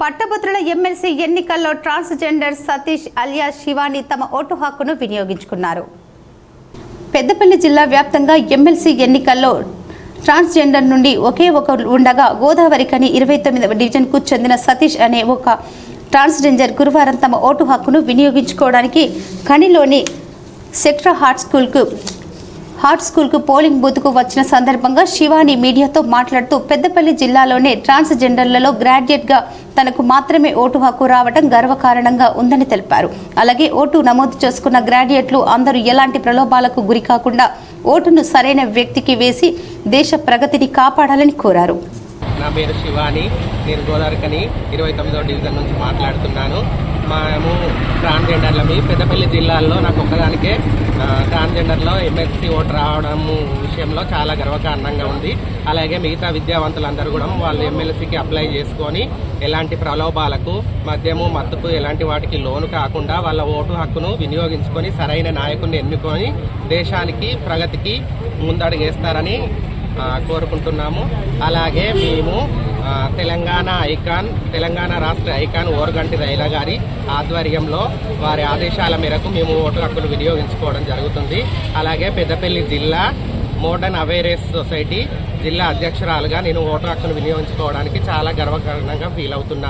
పట్టభద్రుల ఎమ్మెల్సీ ఎన్నికల్లో ట్రాన్స్జెండర్ సతీష్ అలియా శివాని తమ ఓటు హక్కును వినియోగించుకున్నారు. పెద్దపల్లి జిల్లా వ్యాప్తంగా ఎమ్మెల్సీ ఎన్నికల్లో ట్రాన్స్జెండర్ నుండి ఒకే ఒక ఉండగా గోదావరికని ఇరవై తొమ్మిదవ డివిజన్కు చెందిన సతీష్ అనే ఒక ట్రాన్స్జెండర్ గురువారం తమ ఓటు హక్కును వినియోగించుకోవడానికి కనిలోని సెక్టర్ హార్ట్ స్కూల్కు హార్ట్ స్కూల్కు పోలింగ్ బూత్కు వచ్చిన సందర్భంగా శివాని మీడియాతో మాట్లాడుతూ పెద్దపల్లి జిల్లాలోనే ట్రాన్స్జెండర్లలో గ్రాడ్యుయేట్గా తనకు మాత్రమే ఓటు హక్కు రావడం గర్వకారణంగా ఉందని తెలిపారు. అలాగే ఓటు నమోదు చేసుకున్న గ్రాడ్యుయేట్లు అందరూ ఎలాంటి ప్రలోభాలకు గురి కాకుండా ఓటును సరైన వ్యక్తికి వేసి దేశ ప్రగతిని కాపాడాలని కోరారు. నా పేరు శివాని నేను గోదావరికని ఇరవై తొమ్మిదో డివిజన్ నుంచి మాట్లాడుతున్నాను. మేము ట్రాన్స్జెండర్లవి పెద్దపల్లి జిల్లాలో నాకు ఒక్కదానికే ట్రాన్స్జెండర్లో ఎమ్మెల్సీ ఓటు రావడం విషయంలో చాలా గర్వకారణంగా ఉంది. అలాగే మిగతా విద్యావంతులందరూ కూడా వాళ్ళు ఎమ్మెల్సీకి అప్లై చేసుకొని ఎలాంటి ప్రలోభాలకు మద్యము మత్తుకు ఎలాంటి వాటికి లోను కాకుండా వాళ్ళ ఓటు హక్కును వినియోగించుకొని సరైన నాయకుడిని ఎన్నుకొని దేశానికి ప్రగతికి ముందడుగేస్తారని కోరుకుంటున్నాము. అలాగే మేము తెలంగాణ ఐకాన్ తెలంగాణ రాష్ట్ర ఐకాన్ ఓరగంటి రైల గారి ఆధ్వర్యంలో వారి ఆదేశాల మేరకు మేము ఓటు హక్కును వినియోగించుకోవడం జరుగుతుంది. అలాగే పెద్దపల్లి జిల్లా మోడర్న్ అవేర్నెస్ సొసైటీ జిల్లా అధ్యక్షురాలుగా నేను ఓటు హక్కును వినియోగించుకోవడానికి చాలా గర్వకారణంగా ఫీల్ అవుతున్నాను.